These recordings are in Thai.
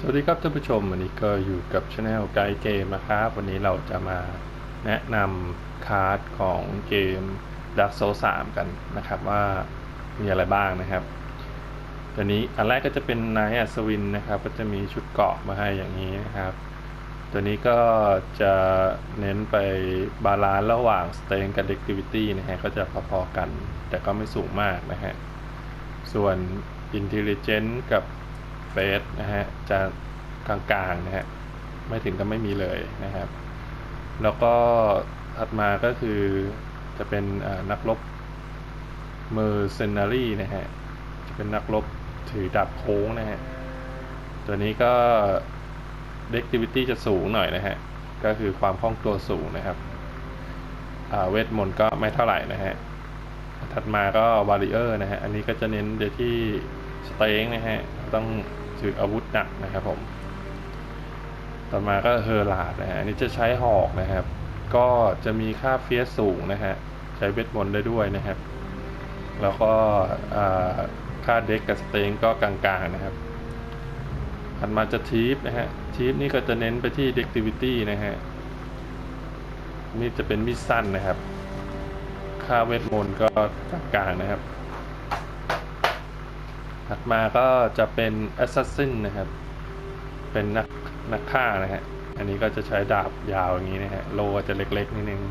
สวัสดีครับท่านผู้ชมวันนี้ก็อยู่กับช anel ไกด์เกมนะครับ วันนี้เราจะมาแนะนำคาร์ดของเกม Dark Souls 3 กันนะครับว่ามีอะไรบ้างนะครับตัวนี้อันแรกก็จะเป็นนายอัศวินนะครับ ก็จะมีชุดเกาะมาให้อย่างนี้นะครับ ตัวนี้ก็จะเน้นไปบาลานซ์ระหว่าง Strength กับ Dexterity นะฮะก็จะพอๆกัน แต่ก็ไม่สูงมากนะฮะส่วน Intelligence กับ เฟสนะฮะจะกลางๆนะฮะไม่ถึงกับไม่มีเลยนะครับ แล้วก็ถัดมาก็คือจะเป็นนักรบเมอร์เซนารีนะฮะจะเป็นนักรบถือดาบโค้งนะฮะตัวนี้ก็ Dexterity จะสูงหน่อยนะฮะ ก็คือความคล่องตัวสูงนะครับเวทมนต์ก็ไม่เท่าไหร่นะฮะ ถัดมาก็วาริเออร์นะฮะ อันนี้ก็จะเน้นไปที่ สเต็งนะฮะต้องถืออาวุธหนักนะครับผม ต่อมาก็เฮอร์ลาดนะฮะอันนี้จะใช้หอกนะครับ ก็จะมีค่าเฟียสสูงนะฮะใช้เวทมนต์ได้ด้วยนะครับ แล้วก็ค่าเด็กกับสเต็งก็กลางๆนะครับถัดมาจะทีฟนะฮะทีฟนี่ก็จะเน้นไปที่ dexterity นะฮะนี่จะเป็นมิดสั้นนะครับ ค่าเวทมนต์ก็กลางๆนะครับ ถัดมาก็จะเป็น Assassin นะครับ เป็นนักนักฆ่านะฮะ อันนี้ก็จะใช้ดาบยาวอย่างนี้นะฮะ โลจะเล็กๆนิดนึง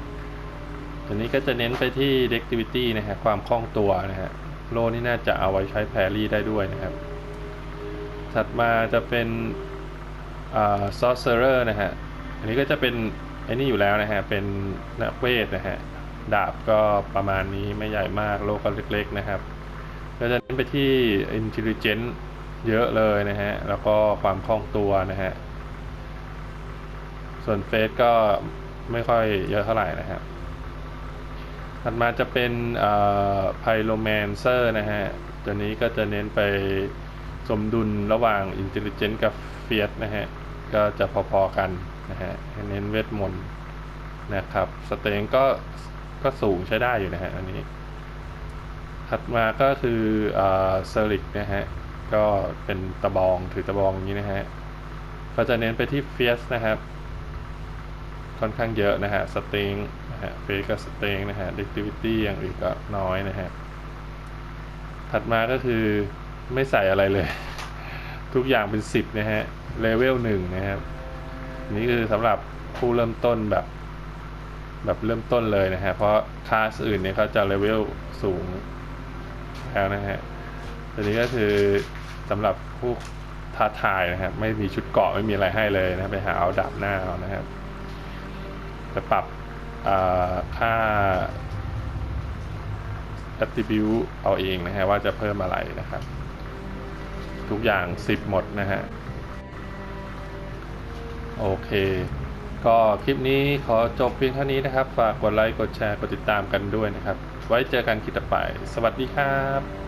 ตัวนี้ก็จะเน้นไปที่ Dexterity นะฮะ ความคล่องตัวนะฮะ โลนี่น่าจะเอาไว้ใช้แพรรี่ได้ด้วยนะครับ ถัดมาจะเป็นอ่า Sorcerer นะฮะ อันนี้ก็จะเป็นไอ้นี่อยู่แล้วนะฮะ เป็นนักเวทนะฮะ ดาบก็ประมาณนี้ไม่ใหญ่มาก โลก็เล็กๆนะครับ ก็จะเน้นไปที่ intelligence เยอะเลยนะฮะ แล้วก็ความคล่องตัวนะฮะ ส่วนเฟสก็ไม่ค่อยเยอะเท่าไหร่นะครับถัดมาจะเป็นไพโลแมนเซอร์นะฮะ ตัวนี้ก็จะเน้นไปสมดุลระหว่าง intelligence กับเฟียสนะฮะ ก็จะพอๆกันนะฮะ เน้นเวทมนต์นะครับ สเตงก็ก็สูงใช้ได้อยู่นะฮะอันนี้ ถัดมาก็คือเซอริกนะฮะ ก็เป็นตะบองถือตะบองอย่างนี้นะฮะก็จะเน้นไปที่เฟียสนะครับ ค่อนข้างเยอะนะฮะสเตงนะฮะเฟสกับสเตงนะฮะ dexterity อย่างอื่นก็น้อยนะฮะ ถัดมาก็คือไม่ใส่อะไรเลย ทุกอย่างเป็นสิบนะฮะเลเวลหนึ่งนะครับ นี่คือสำหรับผู้เริ่มต้นแบบแบบเริ่มต้นเลยนะฮะ เพราะคลาสอื่นเนี่ยเขาจะเลเวลสูง แล้วนะฮะตัวนี้ก็คือสำหรับผู้ท้าทายนะครับ ไม่มีชุดเกาะไม่มีอะไรให้เลยนะไปหาเอาดาบหน้าเอานะครับ จะปรับค่า attribute เอาเองนะฮะว่าจะเพิ่มอะไรนะครับ ทุกอย่าง 10 หมดนะฮะ โอเค ก็คลิปนี้ขอจบเพียงเท่านี้นะครับ ฝากกดไลค์ กดแชร์ กดติดตามกันด้วยนะครับ ไว้เจอกันคลิปต่อไป สวัสดีครับ